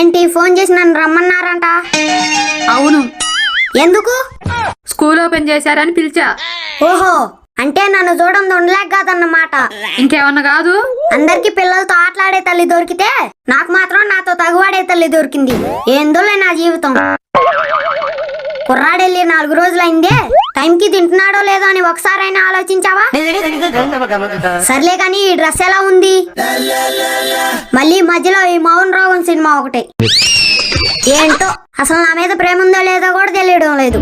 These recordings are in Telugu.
చేసి నన్ను రమ్మన్నారంట? అవును. ఎందుకు? స్కూల్ ఓపెన్ చేశారని పిలిచా. ఓహో అంటే నన్ను చూడడం ఉండలేక కాదన్నమాట. ఇంకేమన్నా కాదు? అందరికి పిల్లలతో ఆటలాడే తల్లి దొరికితే నాకు మాత్రం నాతో తగువాడే తల్లి దొరికింది. ఏందోలే నా జీవితం. కుర్రాడెళ్ళి నాలుగు రోజులైందే. టైంకి తింటున్నాడో లేదో అని ఒకసారైనా ఆలోచించావా? సర్లే కానీ ఈ డ్రెస్ ఎలా ఉంది? మళ్ళీ మధ్యలో ఈ మౌన్ రోగం సినిమా ఒకటి. ఏంటో? అసలు నా మీద ప్రేమ ఉందో లేదో కూడా తెలియడం లేదు.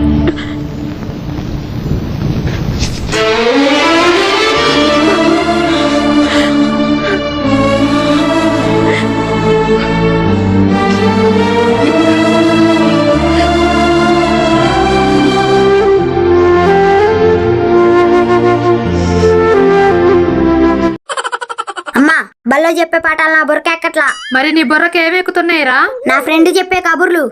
బల్లో చెప్పే పాఠాలు నా బుర్రెక్కట్లా మరి నీ బుర్రకి ఏమెక్కుతున్నాయిరా నా ఫ్రెండ్ చెప్పే కబుర్లు.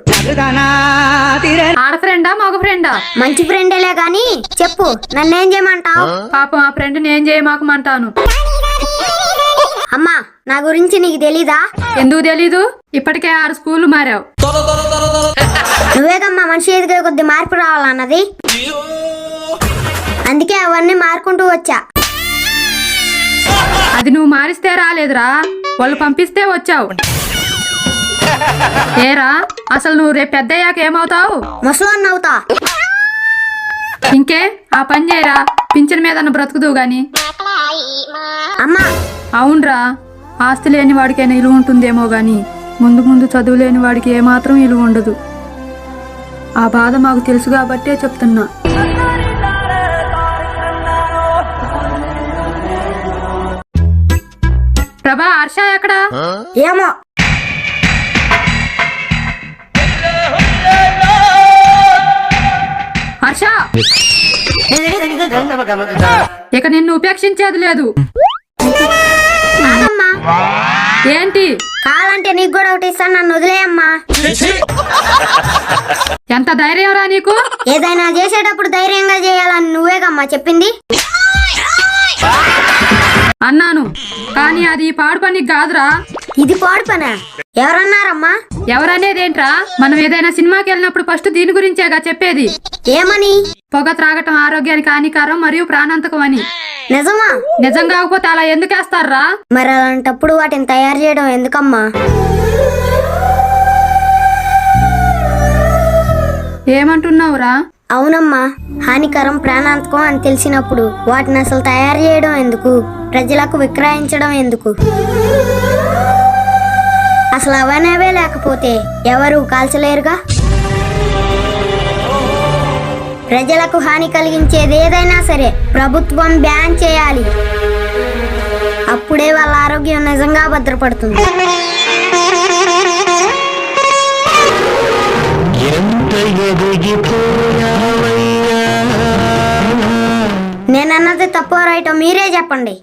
ఆడ ఫ్రెండా మగ ఫ్రెండా? మంచి ఫ్రెండేలే గాని చెప్పు నన్నేం చేయమంటావు? పాపం ఆ ఫ్రెండ్ నేను చేయమాకమంటాను? అమ్మా నా గురించి నీకు తెలీదా? ఎందుకు తెలీదు? ఇప్పటికే ఆరు స్కూల్ మారావు. నువ్వేగమ్మా మనిషి ఎదిగే కొద్ది మార్పు రావాలన్నది. అందుకే అవన్నీ మారుకుంటూ వచ్చా. అది నువ్వు మారిస్తే రాలేదురా. వాళ్ళు పంపిస్తే వచ్చావు. ఏరా అసలు నువ్వు రేపు పెద్దయ్యాక ఏమవుతావు? ముసలోన్ అవుతా. ఇంకే ఆ పని చేయరా. పింఛన్ మీద బ్రతుకుదు గాని. అమ్మా. అవునరా ఆస్తి లేని వాడికైనా ఇలువ ఉంటుందేమో గాని ముందు ముందు చదువు లేని వాడికి ఏమాత్రం ఇలువ ఉండదు. ఆ బాధ మాకు తెలుసు కాబట్టే చెప్తున్నా. హర్ష ఎక్కడా? ఏమో. హర్ష! ఇక నిన్ను ఉపేక్షించేది లేదు. ఏంటి? కావాలంటే నీకు కూడా ఒకటి ఇస్తాను నన్ను వదిలేయమ్మా. ఎంత ధైర్యం రా నీకు? ఏదైనా చేసేటప్పుడు ధైర్యంగా చేయాలని నువ్వేగమ్మా చెప్పింది? అన్నాను. కానీ అది పాడు పనికి కాదురా. ఇది పాడు పనా? ఎవరన్నారమ్మా? ఎవరనేదేంట్రా? మనం ఏదైనా సినిమాకి వెళ్ళినప్పుడు ఫస్ట్ దీని గురించేగా చెప్పేది. ఏమని? పొగ త్రాగటం ఆరోగ్యానికి హానికరం మరియు ప్రాణాంతకం అని. నిజమా? నిజం కాకపోతే అలా ఎందుకు వేస్తారా మరి అలాంటప్పుడు వాటిని తయారు చేయడం ఎందుకమ్మా? ఏమంటున్నావురా? అవునమ్మా హానికరం ప్రాణాంతకం అని తెలిసినప్పుడు వాటిని అసలు తయారు చేయడం ఎందుకు? ప్రజలకు విక్రయించడం ఎందుకు? అసలు అవనేవే లేకపోతే ఎవరు కాల్చలేరుగా? ప్రజలకు హాని కలిగించేది ఏదైనా సరే ప్రభుత్వం బ్యాన్ చేయాలి. అప్పుడే వాళ్ళ ఆరోగ్యం నిజంగా భద్రపడుతుంది. నేనన్నది తప్పు రైటో మీరే చెప్పండి.